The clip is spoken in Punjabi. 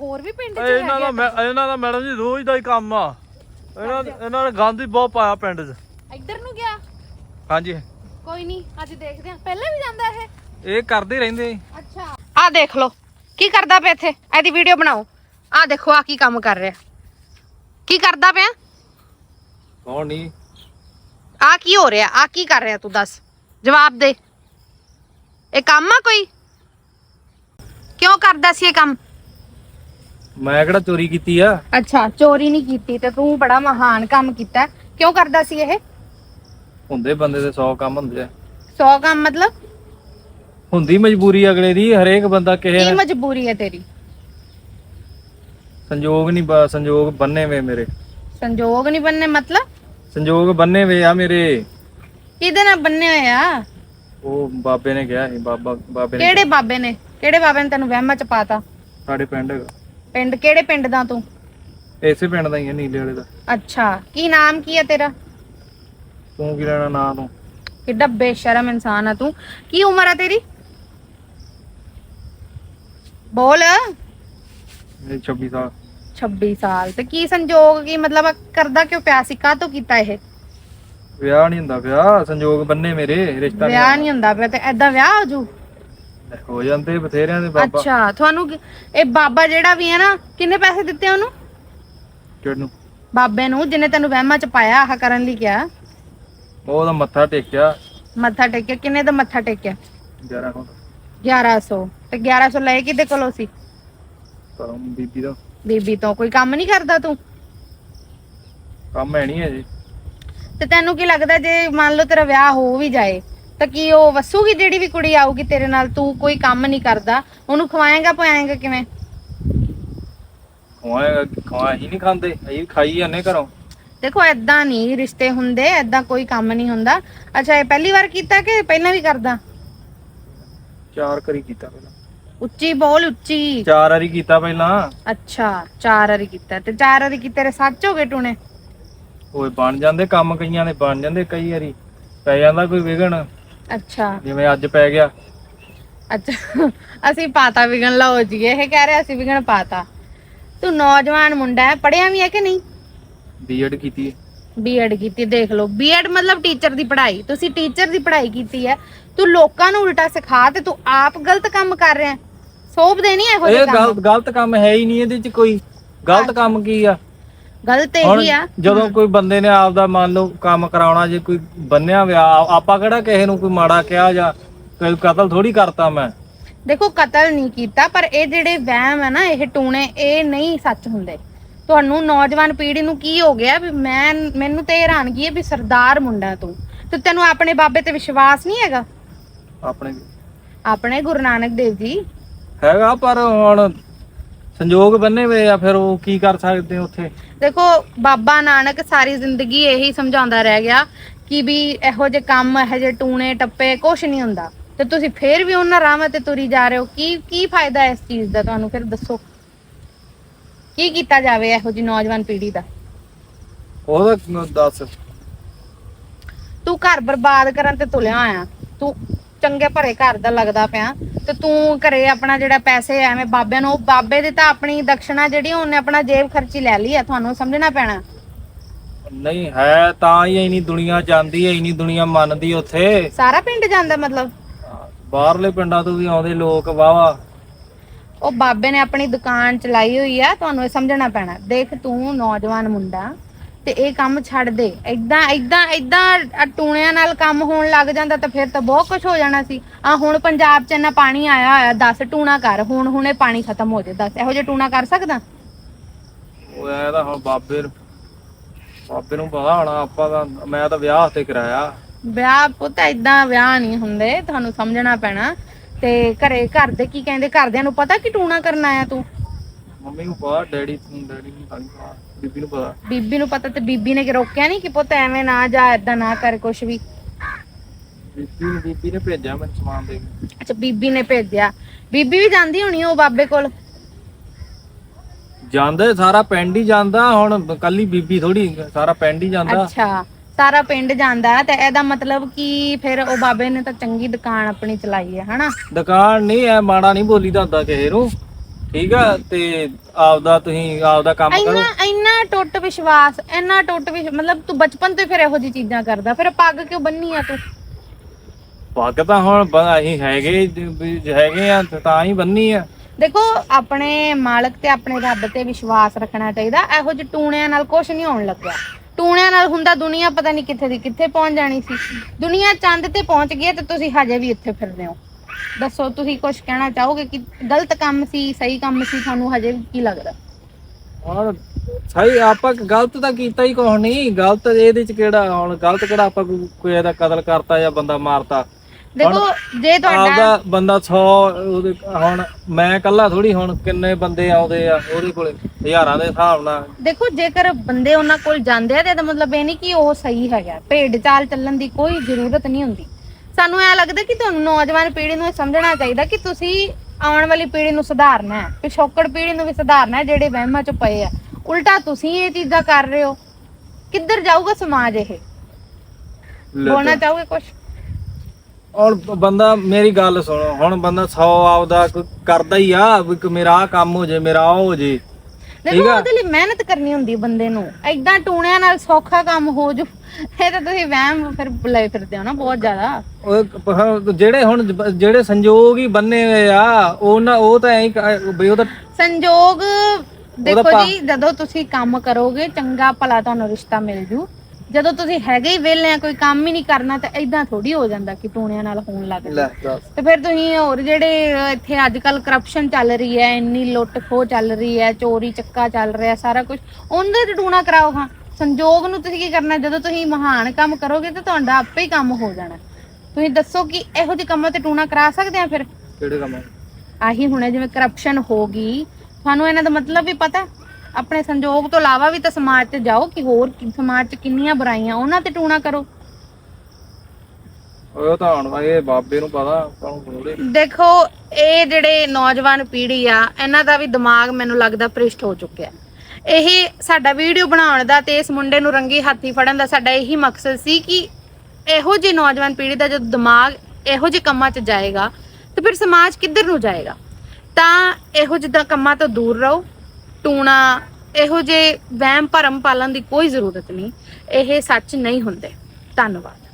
ਹੋਰ ਵੀ ਪਿੰਡ 'ਚ ਇਹ ਇਹਨਾਂ ਦਾ ਹੈਗੇ ਮੈਂ- ਇਹਨਾਂ ਦਾ ਮੈਡਮ ਜੀ ਰੋਜ਼ ਦਾ ਹੀ ਕੰਮ ਆ। ਇਹਨਾਂ ਇਹਨਾਂ ਨੇ ਗੰਦ ਹੀ ਬਹੁਤ ਪਾਇਆ ਪਿੰਡ 'ਚ। ਇੱਧਰ ਨੂੰ ਗਿਆ? ਹਾਂਜੀ। ਕੋਈ ਨਹੀਂ ਅੱਜ ਦੇਖਦੇ ਆ ਪਹਿਲਾਂ ਵੀ ਜਾਂਦਾ ਇਹ? ਇਹ ਕਰਦੇ ਹੀ ਰਹਿੰਦੇ ਅੱਛਾ। ਆ ਦੇਖ ਲਓ ਕੀ ਕਰਦਾ ਪਿਆ ਇੱਥੇ? ਇਹਦੀ ਵੀਡੀਓ ਬਣਾਓ। ਆ ਦੇਖੋ ਆ ਕੀ ਕੰਮ ਕਰ ਰਿਹਾ। ਕੀ ਕਰਦਾ ਪਿਆ? ਕੌਣ ਨਹੀਂ? ਆ ਕੀ ਹੋ ਰਿਹਾ? ਆ ਕੀ ਕਰ ਰਿਹਾ ਤੂੰ ਦੱਸ? ਜਵਾਬ ਦੇ। ਇਹ ਕੰਮ ਆ ਕੋਈ? ਕਿਉਂ ਕਰਦਾ ਸੀ ਇਹ ਕੰਮ? ਮੈਂ ਕਿਹੜਾ ਚੋਰੀ ਕੀਤੀ ਆ? ਅੱਛਾ ਚੋਰੀ ਨਹੀਂ ਕੀਤੀ ਤੇ ਤੂੰ ਬੜਾ ਮਹਾਨ ਕੰਮ ਕੀਤਾ। ਕਿਉਂ ਕਰਦਾ ਸੀ ਇਹ? ਹੁੰਦੇ ਬੰਦੇ ਦੇ 100 ਕੰਮ ਹੁੰਦੇ ਆ। 100 ਕੰਮ ਮਤਲਬ? ਹੁੰਦੀ ਮਜਬੂਰੀ ਅਗਲੇ ਦੀ ਹਰੇਕ ਬੰਦਾ ਕਿਸੇ ਕੀ ਮਜਬੂਰੀ ਹੈ ਤੇਰੀ? ਸੰਜੋਗ ਨਹੀਂ ਬ- ਸੰਜੋਗ ਬੰਨੇ ਵੇ ਮੇਰੇ। ਸੰਜੋਗ ਨਹੀਂ ਬੰਨੇ ਮਤਲਬ? ਸੰਜੋਗ ਬੰਨੇ ਵੇ ਆ ਮੇਰੇ। ਕਿਹਦੇ ਨਾਲ ਬੰਨੇ ਹੋਏ ਆ? ਉਹ ਬਾਬੇ ਨੇ ਕਿਹਾ ਸੀ ਬਾਬਾ ਬਾਬੇ ਨੇ ਕਿਹੜੇ ਬਾਬੇ ਨੇ? ਕਿਹੜੇ ਬਾਬੇ ਨੇ ਤੈਨੂੰ ਵਹਿਮਾਂ ਚ ਪਾਤਾ? ਸਾਡੇ ਪਿੰਡ ਹੈਗਾ। ਪਿੰਡ ਕਿਹੜੇ ਪਿੰਡ ਦਾ ਤੂੰ? ਇਸੇ ਪਿੰਡ ਦਾ ਹੀ ਆ ਨੀਲੇ ਵਾਲੇ ਦਾ। ਅੱਛਾ ਕੀ ਨਾਮ ਕੀ ਹੈ ਤੇਰਾ? ਤੂੰ ਕੀ ਲੈਣਾ ਨਾਂ ਤੂੰ? ਕਿੱਡਾ ਬੇਸ਼ਰਮ ਇਨਸਾਨ ਆ ਤੂੰ। ਕੀ ਉਮਰ ਆ ਤੇਰੀ? ਬੋਲ। ਇਹ 26 ਸਾਲ। 26 ਸਾਲ। ਤੇ ਕੀ ਸੰਜੋਗ ਕੀ ਮਤਲਬ ਆ ਕਰਦਾ ਕਿਉਂ ਪਿਆ ਸੀ? ਕਾਹਤੋਂ ਕੀਤਾ ਇਹ? ਵਿਆਹ ਨਹੀਂ ਹੁੰਦਾ ਵਿਆਹ। ਸੰਜੋਗ ਬੰਨੇ ਮੇਰੇ ਰਿਸ਼ਤਾ ਵਿਆਹ ਨਹੀਂ ਹੁੰਦਾ ਪਿਆ ਤੇ ਐਦਾਂ ਵਿਆਹ ਹੋ ਜੂ? ਹੋ ਜਾਂਦੇ ਬਥੇਰਿਆਂ ਦੇ ਬਾਬਾ। ਅੱਛਾ ਤੁਹਾਨੂੰ ਕੀ- ਇਹ ਬਾਬਾ ਜਿਹੜਾ ਵੀ ਹੈ ਨਾ ਕਿੰਨੇ ਪੈਸੇ ਦਿੱਤੇ ਉਹਨੂੰ? ਕਿਹਨੂੰ? ਬਾਬੇ ਨੂੰ ਜਿਹਨੇ ਤੈਨੂੰ ਵਹਿਮਾਂ ਚ ਪਾਇਆ ਆਹ ਕਰਨ ਲਈ ਕਿਹਾ। ਉਹਦਾ ਮੱਥਾ ਟੇਕਿਆ। ਮੱਥਾ ਟੇਕਿਆ ਕਿੰਨੇ ਦਾ ਮੱਥਾ ਟੇਕਿਆ? 11 ਹੁਣ 1100 ਤੇ 1100 ਲਏ ਕਿਹਦੇ ਕੋਲੋਂ ਸੀ? ਤਾਂ ਬੀਬੀ ਦਾ ਬੀਬੀ ਤੋਂ। ਕੋਈ ਕੰਮ ਨਹੀਂ ਕਰਦਾ ਤੂੰ? ਕੰਮ ਹੈ ਨਹੀਂ ਹੈ ਜੀ ਤੇ ਤੈਨੂੰ ਕੀ ਲੱਗਦਾ ਜੇ ਮੰਨ ਲਓ ਤੇਰਾ ਵਿਆਹ ਹੋ ਵੀ ਜਾਏ ਤਾਂ ਕੀ ਉਹ ਵਸੂਗੀ ਜਿਹੜੀ ਵੀ ਕੁੜੀ ਆਊਗੀ ਤੇਰੇ ਨਾਲ? ਤੂੰ ਕੋਈ ਕੰਮ ਨਹੀਂ ਕਰਦਾ। ਉਹਨੂੰ ਖਵਾਏਗਾ ਪਿਆਏਗਾ ਕਿਵੇਂ? ਖਵਾਏਗਾ ਖਵਾ ਹੀ ਨਹੀਂ ਖਾਂਦੇ। ਅਸੀਂ ਖਾਈ ਜਾਂਦੇ ਘਰੋਂ। ਦੇਖੋ ਐਦਾਂ ਨਹੀਂ ਰਿਸ਼ਤੇ ਹੁੰਦੇ ਐਦਾਂ ਕੋਈ ਕੰਮ ਨਹੀਂ ਹੁੰਦਾ। ਅੱਛਾ ਇਹ ਪਹਿਲੀ ਵਾਰ ਕੀਤਾ ਕਿ ਪਹਿਲਾਂ ਵੀ ਕਰਦਾ? ਚਾਰ ਕਰੀ ਕੀਤਾ ਪਹਿਲਾਂ। ਉੱਚੀ ਬੋਲ ਉੱਚੀ। ਚਾਰ ਵਾਰੀ ਕੀਤਾ ਪਹਿਲਾਂ। ਅੱਛਾ ਚਾਰ ਵਾਰੀ ਕੀਤਾ। ਤੇ ਚਾਰ ਵਾਰੀ ਕੀ ਤੇਰੇ ਸੱਚ ਹੋ ਗਏ ਟੂਣੇ? ਓਏ ਬਣ ਜਾਂਦੇ ਕੰਮ ਕਈਆਂ ਦੇ ਬਣ ਜਾਂਦੇ ਕਈ ਵਾਰੀ। ਪੈ ਜਾਂਦਾ ਕੋਈ ਵਿਗਣ। ਅੱਛਾ। ਜਿਵੇਂ ਅੱਜ ਪੈ ਗਿਆ। ਅੱਛਾ। ਅਸੀਂ ਪਾਤਾ ਵਿਗਣ ਲਓ ਜੀ ਇਹ ਕਹਿ ਰਿਹਾ ਅਸੀਂ ਵਿਗਣ ਪਾਤਾ। ਤੂੰ ਨੌਜਵਾਨ ਮੁੰਡਾ ਹੈ ਪੜਿਆ ਵੀ ਹੈ ਕਿ ਨਹੀਂ? ਬੀਐਡ ਕੀਤੀ ਹੈ। ਬੀਐਡ ਕੀਤੀ ਦੇਖ ਲਓ। ਬੀਐਡ ਮਤਲਬ ਟੀਚਰ ਦੀ ਪੜ੍ਹਾਈ। ਤੁਸੀਂ ਟੀਚਰ ਦੀ ਪੜ੍ਹਾਈ ਕੀਤੀ ਹੈ। ਤੂੰ ਲੋਕਾਂ ਨੂੰ ਉਲਟਾ ਸਿਖਾ ਤੇ ਤੂੰ ਆਪ ਗਲਤ ਕੰਮ ਕਰ ਰਿਹਾ ਹੈ। ਸੋਭਦੇ ਨਹੀਂ ਇਹੋ ਜਿਹੇ ਇਹ ਕੰਮ। ਗਲਤ ਗਲਤ ਕੰਮ ਹੈ ਹੀ ਨਹੀਂ ਇਹਦੇ ਚ ਕੋਈ। ਗਲਤ ਕੰਮ ਕੀ ਆ? ਗਲਤ ਹੁਣ ਇਹੀ ਆ। ਜਦੋਂ ਕੋਈ ਬੰਦੇ ਨੇ ਆਪਦਾ ਮੰਨ ਲਓ ਕੰਮ ਕਰਾਉਣਾ ਜੇ ਕੋਈ ਬੰਨਿਆ ਵਿਆਹ ਆਪਾਂ ਕਿਹੜਾ ਕਿਸੇ ਨੂੰ ਕੋਈ ਮਾੜਾ ਕਿਹਾ ਜਾਂ ਕੋਈ ਕਤਲ ਥੋੜੀ ਕਰਤਾ ਮੈਂ? ਦੇਖੋ ਕਤਲ ਨਹੀਂ ਕੀਤਾ ਪਰ ਇਹ ਜਿਹੜੇ ਵਹਿਮ ਹੈ ਨਾ ਇਹ ਟੂਣੇ ਇਹ ਨਹੀਂ ਸੱਚ ਹੁੰਦੇ। ਤੁਹਾਨੂੰ ਨੌਜਵਾਨ ਪੀੜ੍ਹੀ ਨੂੰ ਕੀ ਹੋ ਗਿਆ ਵੀ ਮੈਂ ਮੈਨੂੰ ਤੇ ਹੈਰਾਨਗੀ ਹੈ ਵੀ ਸਰਦਾਰ ਮੁੰਡਾ ਤੂੰ। ਤੇ ਤੈਨੂੰ ਆਪਣੇ ਬਾਬੇ ਤੇ ਵਿਸ਼ਵਾਸ ਨਹੀਂ ਹੈਗਾ? ਆਪਣੇ ਆਪਣੇ ਗੁਰੂ ਨਾਨਕ ਦੇਵ ਜੀ। ਹੈਗਾ ਪਰ ਹੁਣ ਸੰਜੋਗ ਬੰਨੇ ਵੇ ਆ ਫਿਰ ਉਹ ਕੀ ਕਰ ਸਕਦੇ ਉੱਥੇ? ਦੇਖੋ ਬਾਬਾ ਨਾਨਕ ਸਾਰੀ ਜ਼ਿੰਦਗੀ ਇਹੀ ਸਮਝਾਉਂਦਾ ਰਹਿ ਗਿਆ ਕਿ ਵੀ ਇਹੋ ਜਿਹੇ ਕੰਮ ਇਹੋ ਜਿਹੇ ਟੂਣੇ ਟੱਪੇ ਕੁਝ ਨਹੀਂ ਹੁੰਦਾ। ਤੇ ਤੁਸੀਂ ਫੇਰ ਵੀ ਉਹਨਾਂ ਰਾਹਾਂ ਤੇ ਤੁਰੀ ਜਾ ਰਹੇ ਹੋ। ਕੀ ਕੀ ਫਾਇਦਾ ਇਸ ਚੀਜ਼ ਦਾ ਤੁਹਾਨੂੰ? ਫਿਰ ਦੱਸੋ। ਕੀ ਕੀਤਾ ਜਾਵੇ ਇਹੋ ਜਿਹੀ ਨੌਜਵਾਨ ਪੀੜ੍ਹੀ ਦਾ? ਉਹਦਾ ਦੱਸ। ਤੂੰ ਘਰ ਬਰਬਾਦ ਕਰਨ ਤੇ ਤੁਲਿਆ ਹੋਇਆ। ਤੂੰ ਚੰਗੇ ਭਰੇ ਘਰ ਦਾ ਲੱਗਦਾ ਪਿਆ। ਤੇ ਤੂੰ ਘਰੇ ਆਪਣਾ ਜਿਹੜਾ ਪੈਸੇ ਐਵੇਂ ਬਾਬਿਆਂ ਨੂੰ ਉਹ ਬਾਬੇ ਦੀ ਤਾਂ ਆਪਣੀ ਦਕਸ਼ਨਾ ਜਿਹੜੀ ਉਹਨੇ ਆਪਣਾ ਜੇਬ ਖਰਚੀ ਲੈ ਲਈ ਆ ਤੁਹਾਨੂੰ ਸਮਝਣਾ ਪੈਣਾ? ਨਹੀਂ ਹੈ ਤਾਂ ਹੀ ਇੰਨੀ ਦੁਨੀਆ ਜਾਂਦੀ ਹੈ ਇੰਨੀ ਦੁਨੀਆ ਮੰਨਦੀ ਉੱਥੇ। ਸਾਰਾ ਪਿੰਡ ਜਾਂਦਾ ਮਤਲਬ? ਬਾਹਰਲੇ ਪਿੰਡਾਂ ਤੋਂ ਵੀ ਆਉਂਦੇ ਲੋਕ ਵਾਵਾ ਉਹ ਬਾਬੇ ਨੇ ਆਪਣੀ ਦੁਕਾਨ ਚਲਾਈ ਹੋਈ ਆ ਤੁਹਾਨੂੰ ਇਹ ਸਮਝਣਾ ਪੈਣਾ। ਦੇਖ ਤੂੰ ਨੌਜਵਾਨ ਮੁੰਡਾ ਤੇ ਇਹ ਕੰਮ ਛੱਡ ਦੇ। ਐਦਾਂ ਐਦਾਂ ਐਦਾਂ ਟੂਣਿਆਂ ਨਾਲ ਕੰਮ ਹੋਣ ਲੱਗ ਜਾਂਦਾ ਤਾਂ ਫਿਰ ਤਾਂ ਬਹੁਤ ਕੁਝ ਹੋ ਜਾਣਾ ਸੀ। ਆ ਹੁਣ ਪੰਜਾਬ 'ਚ ਇੰਨਾ ਪਾਣੀ ਆਇਆ ਹੋਇਆ 10 ਟੂਣਾ ਕਰ ਹੁਣ ਹੁਣੇ ਪਾਣੀ ਖਤਮ ਹੋ ਜੇ 10 ਇਹੋ ਜਿਹਾ ਟੂਣਾ ਕਰ ਸਕਦਾ? ਉਹ ਐ ਤਾਂ ਹੁਣ ਬਾਬੇ ਨੂੰ ਬਾਬੇ ਨੂੰ ਪਤਾ ਹੋਣਾ ਆਪਾਂ ਤਾਂ ਮੈਂ ਤਾਂ ਵਿਆਹ ਤੇ ਕਰਾਇਆ। ਵਿਆਹ ਪੁੱਤ ਐਦਾਂ ਵਿਆਹ ਨਹੀਂ ਹੁੰਦੇ ਤੁਹਾਨੂੰ ਸਮਝਣਾ ਪੈਣਾ। ਤੇ ਘਰੇ ਘਰ ਦੇ ਕੀ ਕਹਿੰਦੇ ਘਰਦਿਆਂ ਨੂੰ ਪਤਾ ਕਿ ਟੂਣਾ ਕਰਨ ਆਇਆ ਤੂੰ? ਮੰਮੀ ਨੂੰ ਪਤਾ ਡੈਡੀ ਨੂੰ ਡੈਡੀ ਨੂੰ ਤਾਂ ਨਹੀਂ ਬੀਬੀ ਨੂੰ ਪਤਾ। ਬੀਬੀ ਨੂੰ ਪਤਾ ਤੇ ਬੀਬੀ ਨੇ ਕਿ ਰੋਕਿਆ ਨਹੀਂ ਕਿ ਪੁੱਤ ਐਵੇਂ ਨਾ ਜਾ ਐਦਾਂ ਨਾ ਕਰ ਕੁਛ ਵੀ। ਬੀਬੀ ਨੂੰ ਬੀਬੀ ਨੇ ਭੇਜਿਆ ਮੈਨੂੰ ਸਮਾਨ ਦੇ ਕੇ। ਅੱਛਾ ਬੀਬੀ ਨੇ ਭੇਜਿਆ। ਬੀਬੀ ਵੀ ਜਾਂਦੀ ਹੋਣੀ ਉਹ ਬਾਬੇ ਕੋਲ? ਜਾਂਦੇ ਸਾਰਾ ਪਿੰਡ ਹੀ ਜਾਂਦਾ। ਹੁਣ ਕੱਲੀ ਬੀਬੀ ਥੋੜੀ ਸਾਰਾ ਪਿੰਡ ਹੀ ਜਾਂਦਾ। ਅੱਛਾ ਸਾਰਾ ਪਿੰਡ ਜਾਂਦਾ ਤੇ ਇਹਦਾ ਮਤਲਬ ਕਿ ਫਿਰ ਉਹ ਬਾਬੇ ਨੇ ਤਾਂ ਚੰਗੀ ਦੁਕਾਨ ਆਪਣੀ ਚਲਾਈ ਹੈ ਹਨਾ? ਦੁਕਾਨ ਨਹੀਂ ਐ ਮਾੜਾ ਨਹੀਂ ਬੋਲੀਦਾ ਹੁੰਦਾ ਕਿਸੇ ਨੂੰ। ਠੀਕ ਆ? ਤੇ ਆਪਦਾ ਤੁਸੀਂ ਆਪਦਾ ਕੰਮ ਕਰੋ। ਇੰਨਾ ਇੰਨਾ ਟੁੱਟ ਵਿਸ਼ਵਾਸ ਇੰਨਾ ਟੁੱਟ ਵਿਸ਼ ਮਤਲਬ ਤੂੰ ਬਚਪਨ ਤੋਂ ਹੀ ਫਿਰ ਇਹੋ ਜਿਹੀ ਚੀਜ਼ਾਂ ਕਰਦਾ। ਫਿਰ ਪੱਗ ਕਿਉਂ ਬੰਨੀ ਆ ਤੂੰ? ਪੱਗ ਤਾਂ ਹੁਣ ਬ- ਅਸੀਂ ਹੈਗੇ ਵੀ ਹੈਗੇ ਆ ਤੇ ਤਾਂ ਹੀ ਬੰਨੀ ਆ। ਦੇਖੋ ਆਪਣੇ ਮਾਲਕ ਤੇ ਆਪਣੇ ਰੱਬ ਤੇ ਵਿਸ਼ਵਾਸ ਰੱਖਣਾ ਚਾਹੀਦਾ। ਇਹੋ ਜਿਹੇ ਟੂਣਿਆਂ ਨਾਲ ਕੁਝ ਨਹੀਂ ਹੋਣ ਲੱਗਿਆ। ਟੂਣਿਆਂ ਨਾਲ ਹੁੰਦਾ ਦੁਨੀਆ ਪਤਾ ਨਹੀਂ ਕਿੱਥੇ ਦੀ ਕਿੱਥੇ ਪਹੁੰਚ ਜਾਣੀ ਸੀ। ਦੁਨੀਆ ਚੰਦ ਤੇ ਪਹੁੰਚ ਗਈ ਹੈ ਤੇ ਤੁਸੀਂ ਹਜੇ ਵੀ ਇੱਥੇ ਫਿਰਦੇ ਹੋ। ਦੱਸੋ ਤੁਸੀਂ ਕੁਝ ਕਹਿਣਾ ਚਾਹੋਗੇ ਕਿ ਗਲਤ ਕੰਮ ਸੀ ਸਹੀ ਕੰਮ ਸੀ? ਤੁਹਾਨੂੰ ਹਜੇ ਕੀ ਲੱਗਦਾ? ਹੁਣ ਸਹੀ ਆਪਾਂ ਗਲਤ ਤਾਂ ਕੀਤਾ ਹੀ ਕੁਛ ਨਹੀਂ। ਗਲਤ ਇਹਦੇ ਚ ਕਿਹੜਾ ਹੁਣ ਗਲਤ ਕਿਹੜਾ ਆਪਾਂ ਕੋਈ ਕੋਈ ਇਹਦਾ ਕਤਲ ਕਰਤਾ ਜਾਂ ਬੰਦਾ ਮਾਰਤਾ? ਦੇਖੋ ਜੇ ਤੁਹਾਡਾ ਆਪਦਾ ਬੰਦਾ 100 ਉਹਦੇ ਹੁਣ ਮੈਂ ਇਕੱਲਾ ਥੋੜੀ ਹੁਣ ਕਿੰਨੇ ਬੰਦੇ ਆਉਂਦੇ ਆ ਉਹਦੇ ਕੋਲੇ? ਹਜ਼ਾਰਾਂ ਦੇ ਹਿਸਾਬ ਨਾਲ। ਦੇਖੋ ਜੇਕਰ ਬੰਦੇ ਉਹਨਾਂ ਕੋਲ ਜਾਂਦੇ ਆ ਤੇ ਇਹਦਾ ਮਤਲਬ ਇਹ ਨਹੀਂ ਕਿ ਉਹ ਸਹੀ ਹੈਗਾ। ਭੇਡ ਚਾਲ ਚੱਲਣ ਦੀ ਕੋਈ ਜ਼ਰੂਰਤ ਨਹੀਂ ਹੁੰਦੀ। ਸਾਨੂੰ ਐ ਲੱਗਦਾ ਕਿ ਤੁਹਾਨੂੰ ਨੌਜਵਾਨ ਪੀੜ੍ਹੀ ਨੂੰ ਇਹ ਸਮਝਣਾ ਚਾਹੀਦਾ ਕਿ ਤੁਸੀਂ ਆਉਣ ਵਾਲੀ ਪੀੜ੍ਹੀ ਨੂੰ ਸੁਧਾਰਨਾ ਹੈ ਪਿਛੋਕੜ ਪੀੜ੍ਹੀ ਨੂੰ ਵੀ ਸੁਧਾਰਨਾ ਹੈ ਜਿਹੜੇ ਵਹਿਮਾਂ 'ਚ ਪਏ ਆ। ਉਲਟਾ ਤੁਸੀਂ ਇਹ ਚੀਜ਼ਾਂ ਕਰ ਰਹੇ ਹੋ। ਕਿੱਧਰ ਜਾਊਗਾ ਸਮਾਜ ਇਹ? ਬੋਲਣਾ ਚਾਹੋਗੇ ਕੁਝ ਹੁਣ ਬੰਦਾ ਮੇਰੀ ਗੱਲ ਸੁਣੋ। ਹੁਣ ਬੰਦਾ 100 ਆਪਦਾ ਕੋਈ ਕਰਦਾ ਹੀ ਆ ਵੀ ਕਿ ਮੇਰਾ ਕੰਮ ਹੋ ਜੇ ਮੇਰਾ ਉਹ ਹੋ ਜੇ। ਦੇਖੋ ਉਹਦੇ ਲਈ ਮਿਹਨਤ ਕਰਨੀ ਹੁੰਦੀ ਬੰਦੇ ਨੂੰ। ਐਦਾਂ ਟੂਣਿਆਂ ਨਾਲ ਸੌਖਾ ਕੰਮ ਹੋ ਜੂ। ਇਹ ਤਾਂ ਤੁਸੀਂ ਵਹਿਮ ਫਿਰ ਲੈ ਫਿਰਦੇ ਹੋ ਨਾ ਬਹੁਤ ਜ਼ਿਆਦਾ। ਉਹ ਜਿਹੜੇ ਹੁਣ ਜ- ਜਿਹੜੇ ਸੰਜੋਗ ਹੀ ਬੰਨੇ ਹੋਏ ਆ ਉਹਨਾਂ ਉਹ ਤਾਂ ਐਂ ਹੀ ਕ- ਵੀ ਉਹ ਤਾਂ ਸੰਜੋਗ ਦੇਖੋ ਜੀ ਜਦੋਂ ਤੁਸੀਂ ਕੰਮ ਕਰੋਗੇ ਚੰਗਾ ਭਲਾ ਤੁਹਾਨੂੰ ਰਿਸ਼ਤਾ ਮਿਲ ਜੂ। ਜਦੋਂ ਤੁਸੀਂ ਹੈਗੇ ਹੀ ਵਿਹਲੇ ਆ ਕੋਈ ਕੰਮ ਹੀ ਨਹੀਂ ਕਰਨਾ ਤਾਂ ਐਦਾਂ ਥੋੜੀ ਹੋ ਜਾਂਦਾ ਕਿ ਟੂਣਿਆਂ ਨਾਲ ਹੋਣ ਲੱਗ ਜਾਂਦਾ। ਦੱਸ। ਤੇ ਫਿਰ ਤੁਸੀਂ ਹੋਰ ਜਿਹੜੇ ਅਹ, ਇੱਥੇ ਅੱਜ ਕੱਲ ਕਰਪਸ਼ਨ ਚੱਲ ਰਹੀ ਹੈ ਇੰਨੀ ਲੁੱਟ ਖੋਹ ਚੱਲ ਰਹੀ ਹੈ ਚੋਰੀ ਚੱਕਾ ਚੱਲ ਰਿਹਾ ਸਾਰਾ ਕੁਝ ਉਹਦੇ ਤੇ ਟੂਣਾ ਕਰਾਓ ਹਾਂ। ਸੰਜੋਗ ਨੂੰ ਤੁਸੀਂ ਕੀ ਕਰਨਾ ਜਦੋਂ ਤੁਸੀਂ ਮਹਾਨ ਕੰਮ ਕਰੋਗੇ ਤਾਂ ਤੁਹਾਡਾ ਆਪੇ ਹੀ ਕੰਮ ਹੋ ਜਾਣਾ। ਤੁਸੀਂ ਦੱਸੋ ਕਿ ਇਹੋ ਜਿਹੇ ਕੰਮਾਂ ਤੇ ਟੂਣਾ ਕਰਾ ਸਕਦੇ ਆ ਫਿਰ? ਕਿਹੜੇ ਕੰਮ? ਆਹੀ ਹੁਣੇ ਜਿਵੇਂ ਕਰਪਸ਼ਨ ਹੋ ਗਈ ਤੁਹਾਨੂੰ ਇਹਨਾਂ ਦਾ ਮਤਲਬ ਵੀ ਪਤਾ? ਆਪਣੇ ਸੰਜੋਗ ਤੋਂ ਇਲਾਵਾ ਵੀ ਤਾਂ ਸਮਾਜ 'ਚ ਜਾਓ ਕਿ ਹੋਰ ਕੀ- ਸਮਾਜ 'ਚ ਕਿੰਨੀਆਂ ਬੁਰਾਈਆਂ ਉਹਨਾਂ ਤੇ ਟੂਣਾ ਕਰੋ। ਉਹ ਤਾਂ ਹੁਣ ਇਹ ਬਾਬੇ ਨੂੰ ਪਤਾ ਆਪਾਂ ਨੂੰ ਥੋੜ੍ਹੇ। ਦੇਖੋ ਇਹ ਜਿਹੜੇ ਨੌਜਵਾਨ ਪੀੜ੍ਹੀ ਆ ਇਹਨਾਂ ਦਾ ਵੀ ਦਿਮਾਗ ਮੈਨੂੰ ਲੱਗਦਾ ਭ੍ਰਿਸ਼ਟ ਹੋ ਚੁੱਕਿਆ। ਇਹ ਸਾਡਾ ਵੀਡੀਓ ਬਣਾਉਣ ਦਾ ਤੇ ਇਸ ਮੁੰਡੇ ਨੂੰ ਰੰਗੀ ਹੱਥੀ ਫੜਨ ਦਾ ਸਾਡਾ ਇਹੀ ਮਕਸਦ ਸੀ ਕਿ ਇਹੋ ਜਿਹੀ ਨੌਜਵਾਨ ਪੀੜ੍ਹੀ ਦਾ ਜਦੋਂ ਦਿਮਾਗ ਇਹੋ ਜਿਹੇ ਕੰਮਾਂ 'ਚ ਜਾਏਗਾ ਤੇ ਫਿਰ ਸਮਾਜ ਕਿੱਧਰ ਨੂੰ ਜਾਏਗਾ? ਤਾਂ ਇਹੋ ਜਿਹਾ ਕੰਮਾਂ ਤੋਂ ਦੂਰ ਰਹੋ ਟੂਣਾ, ਇਹੋ ਜਿਹੇ ਵਹਿਮ ਭਰਮ ਪਾਲਣ ਦੀ ਕੋਈ ਜ਼ਰੂਰਤ ਨਹੀਂ, ਇਹ ਸੱਚ ਨਹੀਂ ਹੁੰਦੇ। ਧੰਨਵਾਦ।